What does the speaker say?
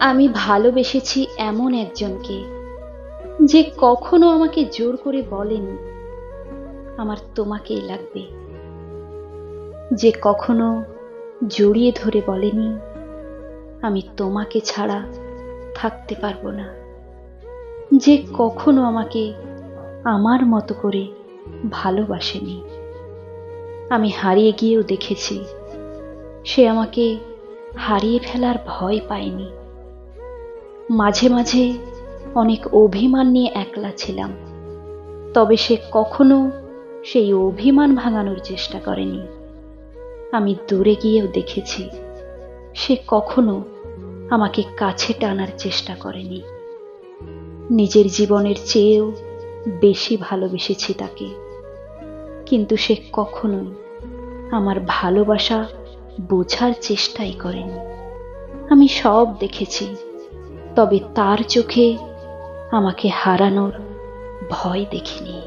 আমি ভালোবেসেছি এমন একজনকে যে কখনো আমাকে জোর করে বলেনি, আমার তোমাকেই লাগবে। যে কখনো জড়িয়ে ধরে বলেনি, আমি তোমাকে ছাড়া থাকতে পারব না। যে কখনো আমাকে আমার মতো করে ভালোবাসেনি। আমি হারিয়ে গিয়েও দেখেছি, সে আমাকে হারিয়ে ফেলার ভয় পায়নি। মাঝে মাঝে অনেক অভিমান নিয়ে একলা ছিলাম। তবে সে কখনো সেই অভিমান ভাঙানোর চেষ্টা করেনি। আমি দূরে গিয়েও দেখেছি, সে কখনো আমাকে কাছে টানার চেষ্টা করেনি। নিজের জীবনের চেয়েও বেশি ভালোবেসেছি তাকে। কিন্তু সে কখনোই আমার ভালোবাসা বোঝার চেষ্টাই করেনি। আমি সব দেখেছি। তবে তার চোখে আমাকে হারানোর ভয় দেখিনি।